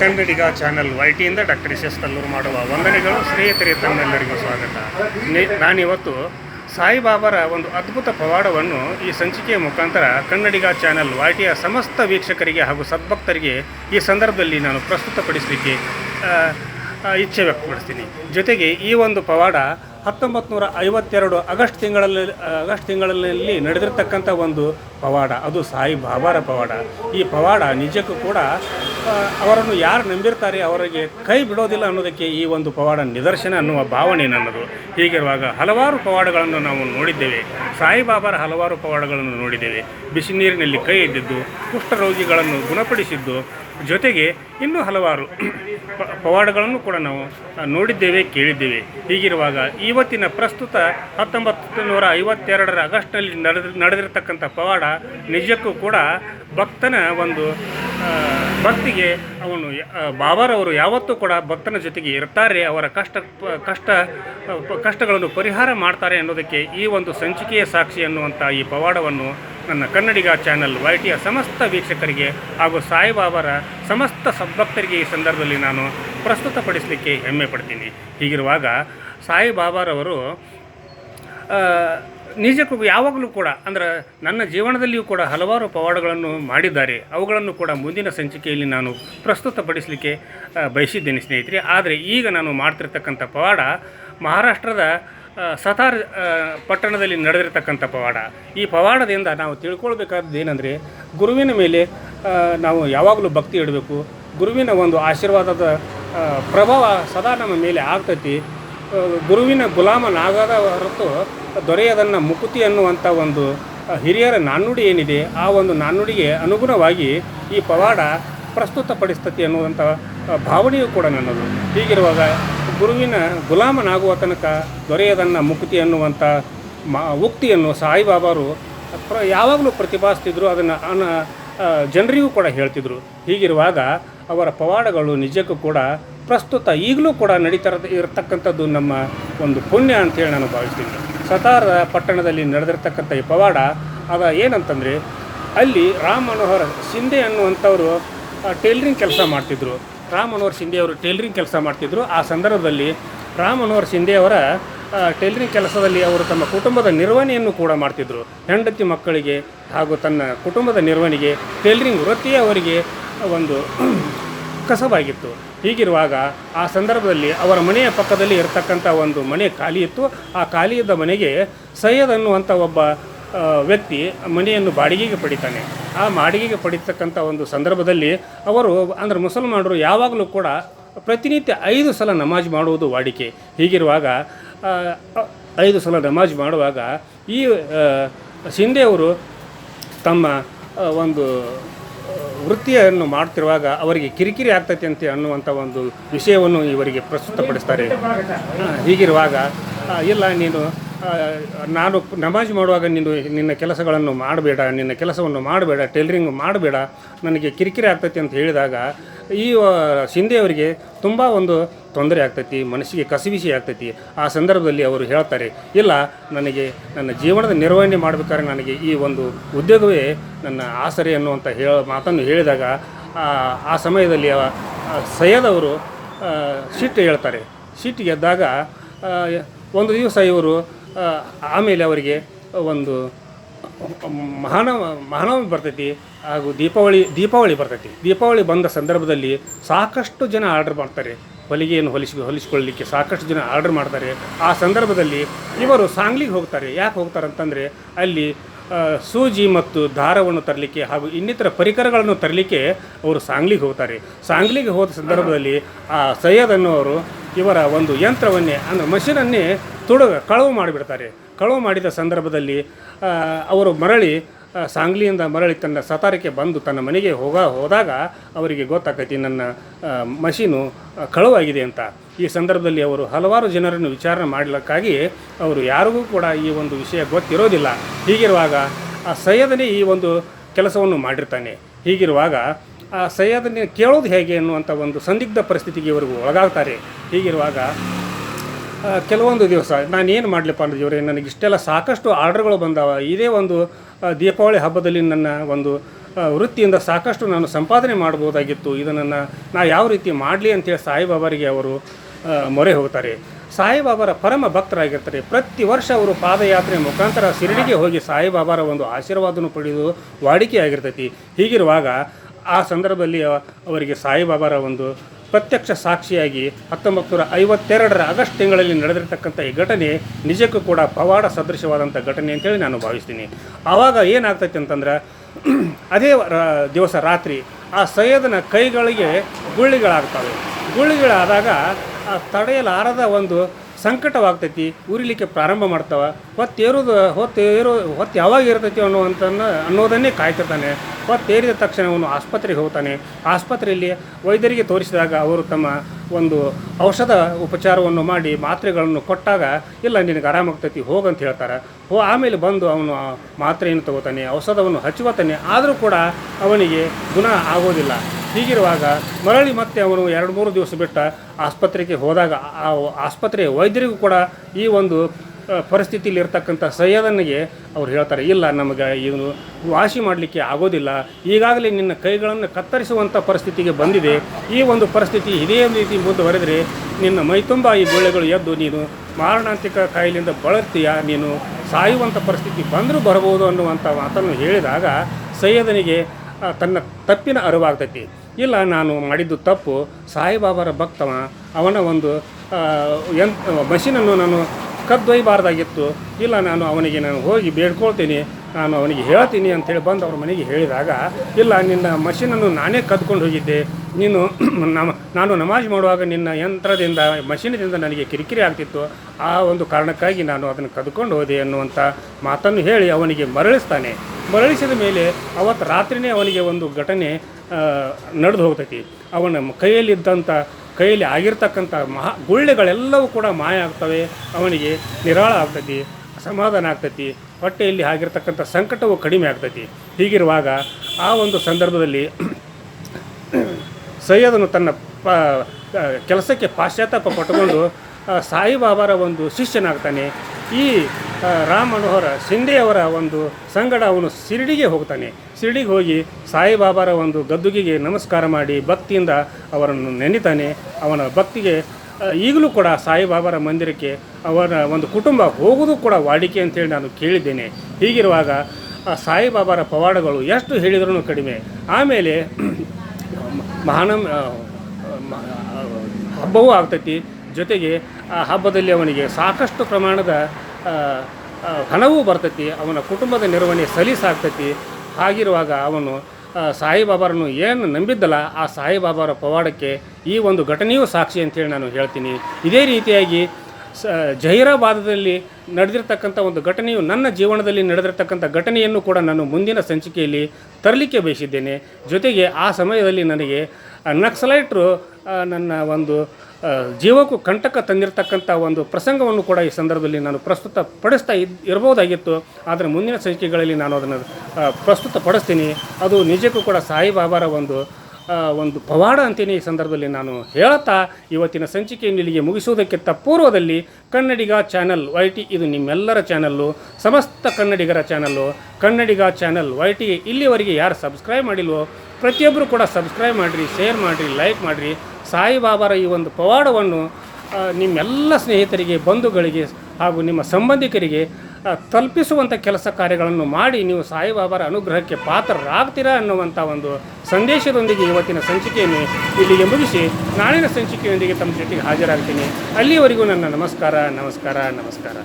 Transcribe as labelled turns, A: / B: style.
A: ಕನ್ನಡಿಗ channel Y ಟಿಯಿಂದ doctor S S Tallur ಮಾಡುವ ವಂದನೆಗಳು, ಸ್ನೇಹಿತರೆ, ತಮ್ಮೆಲ್ಲರಿಗೂ ಸ್ವಾಗತ. ನಾನಿವತ್ತು ಸಾಯಿಬಾಬಾರ ಒಂದು ಅದ್ಭುತ ಪವಾಡವನ್ನು ಈ ಸಂಚಿಕೆಯ ಮುಖಾಂತರ ಕನ್ನಡಿಗ ಚಾನೆಲ್ ವೈ ಟಿಯ ಸಮಸ್ತ ವೀಕ್ಷಕರಿಗೆ ಹಾಗೂ ಸದ್ಭಕ್ತರಿಗೆ ಈ ಸಂದರ್ಭದಲ್ಲಿ ನಾನು ಪ್ರಸ್ತುತಪಡಿಸಲಿಕ್ಕೆ ಇಚ್ಛೆ ವ್ಯಕ್ತಪಡಿಸ್ತೀನಿ. ಜೊತೆಗೆ ಈ ಒಂದು ಪವಾಡ ಹತ್ತೊಂಬತ್ತು ನೂರ ಐವತ್ತೆರಡು ಆಗಸ್ಟ್ ತಿಂಗಳಲ್ಲಿ ಆಗಸ್ಟ್ ತಿಂಗಳಲ್ಲಿ ನಡೆದಿರ್ತಕ್ಕಂಥ ಒಂದು ಪವಾಡ. ಅದು ಸಾಯಿ ಬಾಬಾರ ಪವಾಡ. ಈ ಪವಾಡ ನಿಜಕ್ಕೂ ಕೂಡ ಅವರನ್ನು ಯಾರು ನಂಬಿರ್ತಾರೆ, ಅವರಿಗೆ ಕೈ ಬಿಡೋದಿಲ್ಲ ಅನ್ನೋದಕ್ಕೆ ಈ ಒಂದು ಪವಾಡ ನಿದರ್ಶನ ಅನ್ನುವ ಭಾವನೆ ನನ್ನದು. ಹೀಗಿರುವಾಗ ಹಲವಾರು ಪವಾಡಗಳನ್ನು ನಾವು ನೋಡಿದ್ದೇವೆ. ಸಾಯಿಬಾಬಾರ ಹಲವಾರು ಪವಾಡಗಳನ್ನು ನೋಡಿದ್ದೇವೆ. ಬಿಸಿ ನೀರಿನಲ್ಲಿ ಕೈ ಇದ್ದಿದ್ದು ಕುಷ್ಠರೋಗಿಗಳನ್ನು ಗುಣಪಡಿಸಿದ್ದು, ಜೊತೆಗೆ ಇನ್ನೂ ಹಲವಾರು ಪವಾಡಗಳನ್ನು ಕೂಡ ನಾವು ನೋಡಿದ್ದೇವೆ, ಕೇಳಿದ್ದೇವೆ. ಹೀಗಿರುವಾಗ ಇವತ್ತಿನ ಪ್ರಸ್ತುತ ಹತ್ತೊಂಬತ್ತು ನೂರ ಐವತ್ತೆರಡರ ಆಗಸ್ಟ್ನಲ್ಲಿ ನಡೆದ, ನಡೆದಿರತಕ್ಕಂಥ ಪವಾಡ ನಿಜಕ್ಕೂ ಕೂಡ ಭಕ್ತನ ಒಂದು ಭಕ್ತಿಗೆ ಅವನು ಬಾಬಾರವರು ಯಾವತ್ತೂ ಕೂಡ ಭಕ್ತನ ಜೊತೆಗೆ ಇರ್ತಾರೆ, ಅವರ ಕಷ್ಟ ಕಷ್ಟ ಕಷ್ಟಗಳನ್ನು ಪರಿಹಾರ ಮಾಡ್ತಾರೆ ಅನ್ನೋದಕ್ಕೆ ಈ ಒಂದು ಸಂಚಿಕೆಯ ಸಾಕ್ಷಿ ಅನ್ನುವಂಥ ಈ ಪವಾಡವನ್ನು ನನ್ನ ಕನ್ನಡಿಗ ಚಾನಲ್ ವೈ ಟಿಯ ಸಮಸ್ತ ವೀಕ್ಷಕರಿಗೆ ಹಾಗೂ ಸಾಯಿಬಾಬಾರ ಸಮಸ್ತ ಸದ್ಭಕ್ತರಿಗೆ ಈ ಸಂದರ್ಭದಲ್ಲಿ ನಾನು ಪ್ರಸ್ತುತಪಡಿಸಲಿಕ್ಕೆ ಹೆಮ್ಮೆ ಪಡ್ತೀನಿ. ಹೀಗಿರುವಾಗ ಸಾಯಿಬಾಬಾರವರು ನಿಜಕ್ಕೂ ಯಾವಾಗಲೂ ಕೂಡ, ಅಂದ್ರೆ ನನ್ನ ಜೀವನದಲ್ಲಿಯೂ ಕೂಡ ಹಲವಾರು ಪವಾಡಗಳನ್ನು ಮಾಡಿದ್ದಾರೆ. ಅವುಗಳನ್ನು ಕೂಡ ಮುಂದಿನ ಸಂಚಿಕೆಯಲ್ಲಿ ನಾನು ಪ್ರಸ್ತುತಪಡಿಸಲಿಕ್ಕೆ ಬಯಸಿದ್ದೇನೆ ಸ್ನೇಹಿತರೆ. ಆದರೆ ಈಗ ನಾನು ಮಾಡ್ತಿರ್ತಕ್ಕಂಥ ಪವಾಡ ಮಹಾರಾಷ್ಟ್ರದ ಸತಾರ್ ಪಟ್ಟಣದಲ್ಲಿ ನಡೆದಿರ್ತಕ್ಕಂಥ ಪವಾಡ. ಈ ಪವಾಡದಿಂದ ನಾವು ತಿಳ್ಕೊಳ್ಬೇಕಾದ್ದು ಏನಂದರೆ ಗುರುವಿನ ಮೇಲೆ ನಾವು ಯಾವಾಗಲೂ ಭಕ್ತಿ ಇಡಬೇಕು. ಗುರುವಿನ ಒಂದು ಆಶೀರ್ವಾದದ ಪ್ರಭಾವ ಸದಾ ನಮ್ಮ ಮೇಲೆ ಆಗ್ತೈತಿ. ಗುರುವಿನ ಗುಲಾಮನಾಗದ ಹೊರತು ದೊರೆಯದನ್ನು ಮುಕುತಿ ಅನ್ನುವಂಥ ಒಂದು ಹಿರಿಯರ ನಾಣ್ಣುಡಿ ಏನಿದೆ, ಆ ಒಂದು ನಾಣ್ಣುಡಿಗೆ ಅನುಗುಣವಾಗಿ ಈ ಪವಾಡ ಪ್ರಸ್ತುತ ಪಡಿಸ್ತತಿ ಅನ್ನುವಂಥ ಭಾವನೆಯು ಕೂಡ ನನ್ನದು. ಹೀಗಿರುವಾಗ ಗುರುವಿನ ಗುಲಾಮನಾಗುವ ತನಕ ದೊರೆಯದನ್ನು ಮುಕುತಿ ಅನ್ನುವಂಥ ಮಾ ಉಕ್ತಿಯನ್ನು ಸಾಯಿಬಾಬಾರು ಪ್ರ, ಯಾವಾಗಲೂ ಪ್ರತಿಪಾದಿಸ್ತಿದ್ರು, ಅದನ್ನು ಅನ ಜನರಿಗೂ ಕೂಡ ಹೇಳ್ತಿದ್ರು. ಹೀಗಿರುವಾಗ ಅವರ ಪವಾಡಗಳು ನಿಜಕ್ಕೂ ಕೂಡ ಪ್ರಸ್ತುತ ಈಗಲೂ ಕೂಡ ನಡೀತಾ ಇರತಕ್ಕಂಥದ್ದು ನಮ್ಮ ಒಂದು ಪುಣ್ಯ ಅಂತೇಳಿ ನಾನು ಭಾವಿಸ್ತೀನಿ. ಸತಾರ ಪಟ್ಟಣದಲ್ಲಿ ನಡೆದಿರ್ತಕ್ಕಂಥ ಈ ಪವಾಡ, ಅದ ಏನಂತಂದರೆ ಅಲ್ಲಿ ರಾಮ್ ಮನೋಹರ್ ಸಿಂಧೆ ಅನ್ನುವಂಥವರು ಟೇಲರಿಂಗ್ ಕೆಲಸ ಮಾಡ್ತಿದ್ರು. ರಾಮ್ ಮನೋಹರ್ ಶಿಂದೆ ಅವರು ಟೇಲರಿಂಗ್ ಕೆಲಸ ಮಾಡ್ತಿದ್ರು. ಆ ಸಂದರ್ಭದಲ್ಲಿ ರಾಮ್ ಮನೋಹರ್ ಶಿಂದೆ ಅವರ ಟೇಲ್ರಿಂಗ್ ಕೆಲಸದಲ್ಲಿ ಅವರು ತಮ್ಮ ಕುಟುಂಬದ ನಿರ್ವಹಣೆಯನ್ನು ಕೂಡ ಮಾಡ್ತಿದ್ರು. ಹೆಂಡತಿ ಮಕ್ಕಳಿಗೆ ಹಾಗೂ ತನ್ನ ಕುಟುಂಬದ ನಿರ್ವಹಣೆಗೆ, ಟೈಲರಿಂಗ್ ವೃತ್ತಿಯವರಿಗೆ ಒಂದು ಕಸವಾಗಿತ್ತು. ಹೀಗಿರುವಾಗ ಆ ಸಂದರ್ಭದಲ್ಲಿ ಅವರ ಮನೆಯ ಪಕ್ಕದಲ್ಲಿ ಇರತಕ್ಕಂಥ ಒಂದು ಮನೆ ಖಾಲಿ ಇತ್ತು. ಆ ಖಾಲಿ ಇದ್ದ ಮನೆಗೆ ಸೈಯದ್ ಅನ್ನುವಂಥ ಒಬ್ಬ ವ್ಯಕ್ತಿ ಮನೆಯನ್ನು ಬಾಡಿಗೆಗೆ ಪಡಿತಾನೆ. ಆ ಬಾಡಿಗೆಗೆ ಪಡಿತಕ್ಕಂಥ ಒಂದು ಸಂದರ್ಭದಲ್ಲಿ ಅವರು ಅಂದರೆ ಮುಸಲ್ಮಾನರು ಯಾವಾಗಲೂ ಕೂಡ ಪ್ರತಿನಿತ್ಯ ಐದು ಸಲ ನಮಾಜ್ ಮಾಡುವುದು ವಾಡಿಕೆ. ಹೀಗಿರುವಾಗ ಐದು ಸಲ ನಮಾಜ್ ಮಾಡುವಾಗ ಈ ಶಿಂದೆಯವರು ತಮ್ಮ ಒಂದು ವೃತ್ತಿಯನ್ನು ಮಾಡ್ತಿರುವಾಗ ಅವರಿಗೆ ಕಿರಿಕಿರಿ ಆಗ್ತೈತೆ ಅಂತ ಅನ್ನುವಂಥ ಒಂದು ವಿಷಯವನ್ನು ಇವರಿಗೆ ಪ್ರಸ್ತುತಪಡಿಸ್ತಾರೆ. ಹೀಗಿರುವಾಗ ಇಲ್ಲ ನೀನು ನಾನು ನಮಾಜ್ ಮಾಡುವಾಗ ನೀನು ನಿನ್ನ ಕೆಲಸಗಳನ್ನು ಮಾಡಬೇಡ, ನಿನ್ನ ಕೆಲಸವನ್ನು ಮಾಡಬೇಡ, ಟೈಲರಿಂಗ್ ಮಾಡಬೇಡ, ನನಗೆ ಕಿರಿಕಿರಿ ಆಗ್ತೈತೆ ಅಂತ ಹೇಳಿದಾಗ ಈ ಶಿಂದೆಯವರಿಗೆ ತುಂಬ ಒಂದು ತೊಂದರೆ ಆಗ್ತೈತಿ, ಮನಸ್ಸಿಗೆ ಕಸಿವಿಸಿ ಆಗ್ತೈತಿ, ಆ ಸಂದರ್ಭದಲ್ಲಿ ಅವರು ಹೇಳ್ತಾರೆ, ಇಲ್ಲ, ನನಗೆ ನನ್ನ ಜೀವನದ ನಿರ್ವಹಣೆ ಮಾಡಬೇಕಾದ್ರೆ ನನಗೆ ಈ ಒಂದು ಉದ್ಯೋಗವೇ ನನ್ನ ಆಸರೆ ಅನ್ನುವಂಥ ಹೇಳ ಮಾತನ್ನು ಹೇಳಿದಾಗ, ಆ ಸಮಯದಲ್ಲಿ ಸೈಯದ್ ಅವರು ಸಿಟ್ಟು ಹೇಳ್ತಾರೆ. ಸಿಟ್ಟು ಗೆದ್ದಾಗ ಒಂದು ದಿವಸ ಇವರು ಆಮೇಲೆ ಅವರಿಗೆ ಒಂದು ಮಹಾನವ ಮಹಾನವಮಿ ಬರ್ತೈತಿ, ಹಾಗೂ ದೀಪಾವಳಿ ದೀಪಾವಳಿ ಬರ್ತೈತಿ. ದೀಪಾವಳಿ ಬಂದ ಸಂದರ್ಭದಲ್ಲಿ ಸಾಕಷ್ಟು ಜನ ಆರ್ಡರ್ ಮಾಡ್ತಾರೆ. ಹೊಲಿಗೆಯನ್ನು ಹೊಲಿಸಿ ಹೊಲಿಸಿಕೊಳ್ಳಲಿಕ್ಕೆ ಸಾಕಷ್ಟು ಜನ ಆರ್ಡರ್ ಮಾಡ್ತಾರೆ. ಆ ಸಂದರ್ಭದಲ್ಲಿ ಇವರು ಸಾಂಗ್ಲಿಗೆ ಹೋಗ್ತಾರೆ. ಯಾಕೆ ಹೋಗ್ತಾರೆ ಅಂತಂದರೆ ಅಲ್ಲಿ ಸೂಜಿ ಮತ್ತು ದಾರವನ್ನು ತರಲಿಕ್ಕೆ ಹಾಗೂ ಇನ್ನಿತರ ಪರಿಕರಗಳನ್ನು ತರಲಿಕ್ಕೆ ಅವರು ಸಾಂಗ್ಲಿಗೆ ಹೋಗ್ತಾರೆ. ಸಾಂಗ್ಲಿಗೆ ಹೋದ ಸಂದರ್ಭದಲ್ಲಿ ಆ ಸೈಯದ್ ಅನ್ನೋರು ಇವರ ಒಂದು ಯಂತ್ರವನ್ನೇ, ಅಂದರೆ ಮಷೀನನ್ನೇ ತುಡುಗ, ಕಳವು ಮಾಡಿಬಿಡ್ತಾರೆ. ಕಳವು ಮಾಡಿದ ಸಂದರ್ಭದಲ್ಲಿ ಅವರು ಮರಳಿ ಸಾಂಗ್ಲಿಯಿಂದ ಮರಳಿ ತನ್ನ ಸತಾರಕ್ಕೆ ಬಂದು ತನ್ನ ಮನೆಗೆ ಹೋಗ ಹೋದಾಗ ಅವರಿಗೆ ಗೊತ್ತಾಕೈತಿ ನನ್ನ ಮಷೀನು ಕಳುವಾಗಿದೆ ಅಂತ. ಈ ಸಂದರ್ಭದಲ್ಲಿ ಅವರು ಹಲವಾರು ಜನರನ್ನು ವಿಚಾರಣೆ ಮಾಡಲಿಕ್ಕಾಗಿ ಅವರು ಯಾರಿಗೂ ಕೂಡ ಈ ಒಂದು ವಿಷಯ ಗೊತ್ತಿರೋದಿಲ್ಲ. ಹೀಗಿರುವಾಗ, ಆ ಸೈಯದನೇ ಈ ಒಂದು ಕೆಲಸವನ್ನು ಮಾಡಿರ್ತಾನೆ. ಹೀಗಿರುವಾಗ, ಆ ಸೈಯದನ್ನೇ ಕೇಳೋದು ಹೇಗೆ ಅನ್ನುವಂಥ ಒಂದು ಸಂದಿಗ್ಧ ಪರಿಸ್ಥಿತಿಗೆ ಇವರಿಗೂ ಒಳಗಾಗ್ತಾರೆ. ಹೀಗಿರುವಾಗ ಕೆಲವೊಂದು ದಿವಸ ನಾನು ಏನು ಮಾಡಲಿಪ್ಪ ಅಂದ್ರೆ ನನಗೆ ಇಷ್ಟೆಲ್ಲ ಸಾಕಷ್ಟು ಆರ್ಡರ್ಗಳು ಬಂದಾವ. ಇದೇ ಒಂದು ದೀಪಾವಳಿ ಹಬ್ಬದಲ್ಲಿ ನನ್ನ ಒಂದು ವೃತ್ತಿಯಿಂದ ಸಾಕಷ್ಟು ನಾನು ಸಂಪಾದನೆ ಮಾಡ್ಬೋದಾಗಿತ್ತು ಇದನ್ನು ನಾ ಯಾವ ರೀತಿ ಮಾಡಲಿ ಅಂತೇಳಿ ಸಾಯಿಬಾಬಾರಿಗೆ ಅವರು ಮೊರೆ ಹೋಗ್ತಾರೆ. ಸಾಯಿಬಾಬಾರ ಪರಮ ಭಕ್ತರಾಗಿರ್ತಾರೆ. ಪ್ರತಿ ವರ್ಷ ಅವರು ಪಾದಯಾತ್ರೆ ಮುಖಾಂತರ ಶಿರಡಿಗೆ ಹೋಗಿ ಸಾಯಿಬಾಬಾರ ಒಂದು ಆಶೀರ್ವಾದವನ್ನು ಪಡೆಯುವುದು ವಾಡಿಕೆಯಾಗಿರ್ತೈತಿ. ಹೀಗಿರುವಾಗ ಆ ಸಂದರ್ಭದಲ್ಲಿ ಅವರಿಗೆ ಸಾಯಿಬಾಬಾರ ಒಂದು ಪ್ರತ್ಯಕ್ಷ ಸಾಕ್ಷಿಯಾಗಿ ಹತ್ತೊಂಬತ್ತು ನೂರ ಐವತ್ತೆರಡರ ಆಗಸ್ಟ್ ತಿಂಗಳಲ್ಲಿ ನಡೆದಿರ್ತಕ್ಕಂಥ ಈ ಘಟನೆ ನಿಜಕ್ಕೂ ಕೂಡ ಪವಾಡ ಸದೃಶವಾದಂಥ ಘಟನೆ ಅಂತೇಳಿ ನಾನು ಭಾವಿಸ್ತೀನಿ. ಆವಾಗ ಏನಾಗ್ತೈತೆ ಅಂತಂದ್ರೆ ಅದೇ ದಿವಸ ರಾತ್ರಿ ಆ ಸೈಯದನ ಕೈಗಳಿಗೆ ಗುಳ್ಳಿಗಳಾಗ್ತವೆ. ಗುಳ್ಳಿಗಳಾದಾಗ ಆ ತಡೆಯಲಾರದ ಒಂದು ಸಂಕಟವಾಗ್ತೈತಿ, ಉರಿಲಿಕ್ಕೆ ಪ್ರಾರಂಭ ಮಾಡ್ತಾವ ಹೊತ್ತೇರೋದು ಹೊತ್ತೇರೋ ಹೊತ್ತು ಯಾವಾಗ ಇರ್ತೈತಿ ಅನ್ನುವಂಥನ್ನ ಅನ್ನೋದನ್ನೇ ಕಾಯ್ತಿರ್ತಾನೆ. ಹೊತ್ತೇರಿದ ತಕ್ಷಣ ಅವನು ಆಸ್ಪತ್ರೆಗೆ ಹೋಗ್ತಾನೆ. ಆಸ್ಪತ್ರೆಯಲ್ಲಿ ವೈದ್ಯರಿಗೆ ತೋರಿಸಿದಾಗ ಅವರು ತಮ್ಮ ಒಂದು ಔಷಧ ಉಪಚಾರವನ್ನು ಮಾಡಿ ಮಾತ್ರೆಗಳನ್ನು ಕೊಟ್ಟಾಗ, ಇಲ್ಲ, ನಿನಗೆ ಆರಾಮಾಗ್ತೈತಿ ಹೋಗಂತ ಹೇಳ್ತಾರೆ. ಹೋ, ಆಮೇಲೆ ಬಂದು ಅವನು ಆ ಮಾತ್ರೆಯನ್ನು ತಗೋತಾನೆ, ಔಷಧವನ್ನು ಹಚ್ಚುವತಾನೆ ಆದರೂ ಕೂಡ ಅವನಿಗೆ ಗುಣ ಆಗೋದಿಲ್ಲ. ಹೀಗಿರುವಾಗ ಮರಳಿ ಮತ್ತೆ ಅವನು ಎರಡು ಮೂರು ದಿವಸ ಬಿಟ್ಟ ಆಸ್ಪತ್ರೆಗೆ ಹೋದಾಗ ಆ ಆಸ್ಪತ್ರೆಯ ವೈದ್ಯರಿಗೂ ಕೂಡ ಈ ಒಂದು ಪರಿಸ್ಥಿತಿಯಲ್ಲಿ ಇರ್ತಕ್ಕಂಥ ಸಯ್ಯದನಿಗೆ ಅವ್ರು ಹೇಳ್ತಾರೆ, ಇಲ್ಲ ನಮಗೆ ಇವನು ವಾಸಿ ಮಾಡಲಿಕ್ಕೆ ಆಗೋದಿಲ್ಲ, ಈಗಾಗಲೇ ನಿನ್ನ ಕೈಗಳನ್ನು ಕತ್ತರಿಸುವಂಥ ಪರಿಸ್ಥಿತಿಗೆ ಬಂದಿದೆ, ಈ ಒಂದು ಪರಿಸ್ಥಿತಿ ಇದೇ ರೀತಿ ಮುಂದುವರೆದರೆ ನಿನ್ನ ಮೈತುಂಬ ಈ ಗುಳ್ಳೆಗಳು ಎದ್ದು ನೀನು ಮಾರಣಾಂತಿಕ ಕಾಯಿಲೆಯಿಂದ ಬಳಲ್ತೀಯ, ನೀನು ಸಾಯುವಂಥ ಪರಿಸ್ಥಿತಿ ಬಂದರೂ ಬರಬಹುದು ಅನ್ನುವಂಥ ಮಾತನ್ನು ಹೇಳಿದಾಗ ಸೈಯದನಿಗೆ ತನ್ನ ತಪ್ಪಿನ ಅರಿವಾಗ್ತೈತಿ. ಇಲ್ಲ, ನಾನು ಮಾಡಿದ್ದು ತಪ್ಪು. ಸಾಯಿಬಾಬಾರ ಭಕ್ತವ, ಅವನ ಒಂದು ಯಂತ್ ಮಷೀನನ್ನು ನಾನು ಕದ್ದೊಯ್ಯಬಾರ್ದಾಗಿತ್ತು ಇಲ್ಲ, ನಾನು ಅವನಿಗೆ ನಾನು ಹೋಗಿ ಬೇಡ್ಕೊಳ್ತೀನಿ, ನಾನು ಅವನಿಗೆ ಹೇಳ್ತೀನಿ ಅಂತೇಳಿ ಬಂದು ಅವ್ರ ಮನೆಗೆ ಹೇಳಿದಾಗ, ಇಲ್ಲ, ನಿನ್ನ ಮಷೀನನ್ನು ನಾನೇ ಕದ್ಕೊಂಡು ಹೋಗಿದ್ದೆ. ನೀನು ನಮ, ನಾನು ನಮಾಜ್ ಮಾಡುವಾಗ ನಿನ್ನ ಯಂತ್ರದಿಂದ, ಮಷೀನದಿಂದ ನನಗೆ ಕಿರಿಕಿರಿ ಆಗ್ತಿತ್ತು. ಆ ಒಂದು ಕಾರಣಕ್ಕಾಗಿ ನಾನು ಅದನ್ನು ಕದ್ಕೊಂಡು ಹೋದೆ ಅನ್ನುವಂಥ ಮಾತನ್ನು ಹೇಳಿ ಅವನಿಗೆ ಮರಳಿಸ್ತಾನೆ. ಮರಳಿಸಿದ ಮೇಲೆ ಅವತ್ತು ರಾತ್ರಿನೇ ಅವನಿಗೆ ಒಂದು ಘಟನೆ ನಡೆದು ಹೋಗ್ತೈತಿ. ಅವನ ಕೈಯಲ್ಲಿದ್ದಂಥ, ಕೈಯಲ್ಲಿ ಆಗಿರ್ತಕ್ಕಂಥ ಮಹಾ ಗುಳ್ಳೆಗಳೆಲ್ಲವೂ ಕೂಡ ಮಾಯ ಆಗ್ತವೆ, ಅವನಿಗೆ ನಿರಾಳ ಆಗ್ತೈತಿ ಸಮಾಧಾನ ಆಗ್ತೈತಿ, ಹೊಟ್ಟೆಯಲ್ಲಿ ಆಗಿರ್ತಕ್ಕಂಥ ಸಂಕಟವು ಕಡಿಮೆ ಆಗ್ತೈತಿ. ಹೀಗಿರುವಾಗ ಆ ಒಂದು ಸಂದರ್ಭದಲ್ಲಿ ಸೈಯದನು ತನ್ನ ಪ ಕೆಲಸಕ್ಕೆ ಪಾಶ್ಚಾತ್ತಾಪ ಪಟ್ಟುಕೊಂಡು ಸಾಯಿಬಾಬಾರ ಒಂದು ಶಿಷ್ಯನಾಗ್ತಾನೆ. ಈ ರಾಮ ಮನೋಹರ ಶಿಂದೆಯವರ ಒಂದು ಸಂಗಡ ಅವನು ಶಿರಡಿಗೆ ಹೋಗ್ತಾನೆ. ಶಿರಡಿಗೆ ಹೋಗಿ ಸಾಯಿಬಾಬಾರ ಒಂದು ಗದ್ದುಗೆಗೆ ನಮಸ್ಕಾರ ಮಾಡಿ ಭಕ್ತಿಯಿಂದ ಅವರನ್ನು ನೆನಿತಾನೆ. ಅವನ ಭಕ್ತಿಗೆ ಈಗಲೂ ಕೂಡ ಸಾಯಿಬಾಬಾರ ಮಂದಿರಕ್ಕೆ ಅವರ ಒಂದು ಕುಟುಂಬ ಹೋಗುವುದು ಕೂಡ ವಾಡಿಕೆ ಅಂತೇಳಿ ನಾನು ಕೇಳಿದ್ದೇನೆ. ಹೀಗಿರುವಾಗ, ಆ, ಸಾಯಿಬಾಬಾರ ಪವಾಡಗಳು ಎಷ್ಟು ಹೇಳಿದ್ರೂ ಕಡಿಮೆ. ಆಮೇಲೆ ಮಹಾನಂ ಹಬ್ಬವೂ ಆಗ್ತೈತಿ. ಜೊತೆಗೆ ಆ ಹಬ್ಬದಲ್ಲಿ ಅವನಿಗೆ ಸಾಕಷ್ಟು ಪ್ರಮಾಣದ ಹಣವೂ ಬರ್ತೈತಿ, ಅವನ ಕುಟುಂಬದ ನಿರ್ವಹಣೆ ಸಲೀಸಾಗ್ತೈತಿ. ಹಾಗಿರುವಾಗ ಅವನು ಸಾಯಿಬಾಬಾರನ್ನು ಏನು ನಂಬಿದ್ದಲ್ಲ, ಆ ಸಾಯಿಬಾಬಾರ ಪವಾಡಕ್ಕೆ ಈ ಒಂದು ಘಟನೆಯೂ ಸಾಕ್ಷಿ ಅಂತೇಳಿ ನಾನು ಹೇಳ್ತೀನಿ. ಇದೇ ರೀತಿಯಾಗಿ, ಸ ಜಹೀರಾಬಾದದಲ್ಲಿ ನಡೆದಿರ್ತಕ್ಕಂಥ ಒಂದು ಘಟನೆಯು ನನ್ನ ಜೀವನದಲ್ಲಿ ನಡೆದಿರ್ತಕ್ಕಂಥ ಘಟನೆಯನ್ನು ಕೂಡ ನಾನು ಮುಂದಿನ ಸಂಚಿಕೆಯಲ್ಲಿ ತರಲಿಕ್ಕೆ ಬಯಸಿದ್ದೇನೆ. ಜೊತೆಗೆ ಆ ಸಮಯದಲ್ಲಿ ನನಗೆ ನಕ್ಸಲೈಟ್ರು ನನ್ನ ಒಂದು ಜೀವಕ್ಕೂ ಕಂಟಕ ತಂದಿರತಕ್ಕಂಥ ಒಂದು ಪ್ರಸಂಗವನ್ನು ಕೂಡ ಈ ಸಂದರ್ಭದಲ್ಲಿ ನಾನು ಪ್ರಸ್ತುತ ಪಡಿಸ್ತಾ ಇರಬಹುದಾಗಿತ್ತು ಆದರೆ ಮುಂದಿನ ಸಂಚಿಕೆಗಳಲ್ಲಿ ನಾನು ಅದನ್ನು ಪ್ರಸ್ತುತ ಪಡಿಸ್ತೀನಿ. ಅದು ನಿಜಕ್ಕೂ ಕೂಡ ಸಾಯಿಬಾಬಾರ ಒಂದು ಒಂದು ಪವಾಡ ಅಂತೀನಿ ಈ ಸಂದರ್ಭದಲ್ಲಿ ನಾನು ಹೇಳುತ್ತಾ. ಇವತ್ತಿನ ಸಂಚಿಕೆಯನ್ನು ಇಲ್ಲಿಗೆ ಮುಗಿಸುವುದಕ್ಕಿಂತ ಪೂರ್ವದಲ್ಲಿ ಕನ್ನಡಿಗ ಚಾನಲ್ ವೈ ಟಿ ಇದು ನಿಮ್ಮೆಲ್ಲರ ಚಾನಲ್ಲು, ಸಮಸ್ತ ಕನ್ನಡಿಗರ channel. Kannadiga channel Y T ಇಲ್ಲಿವರೆಗೆ ಯಾರು ಸಬ್ಸ್ಕ್ರೈಬ್ ಮಾಡಿಲ್ವೋ ಪ್ರತಿಯೊಬ್ಬರು ಕೂಡ ಸಬ್ಸ್ಕ್ರೈಬ್ ಮಾಡಿರಿ, ಶೇರ್ ಮಾಡಿರಿ, ಲೈಕ್ ಮಾಡಿರಿ. ಸಾಯಿಬಾಬಾರ ಈ ಒಂದು ಪವಾಡವನ್ನು ನಿಮ್ಮೆಲ್ಲ ಸ್ನೇಹಿತರಿಗೆ, ಬಂಧುಗಳಿಗೆ ಹಾಗೂ ನಿಮ್ಮ ಸಂಬಂಧಿಕರಿಗೆ ತಲುಪಿಸುವಂಥ ಕೆಲಸ ಕಾರ್ಯಗಳನ್ನು ಮಾಡಿ ನೀವು ಸಾಯಿಬಾಬಾರ ಅನುಗ್ರಹಕ್ಕೆ ಪಾತ್ರರಾಗ್ತೀರಾ ಅನ್ನುವಂಥ ಒಂದು ಸಂದೇಶದೊಂದಿಗೆ ಇವತ್ತಿನ ಸಂಚಿಕೆಯನ್ನು ಇಲ್ಲಿಗೆ ಮುಗಿಸಿ ನಾಳಿನ ಸಂಚಿಕೆಯೊಂದಿಗೆ ತಮ್ಮ ಜೊತೆಗೆ ಹಾಜರಾಗ್ತೀನಿ. ಅಲ್ಲಿಯವರೆಗೂ ನನ್ನ ನಮಸ್ಕಾರ ನಮಸ್ಕಾರ ನಮಸ್ಕಾರ.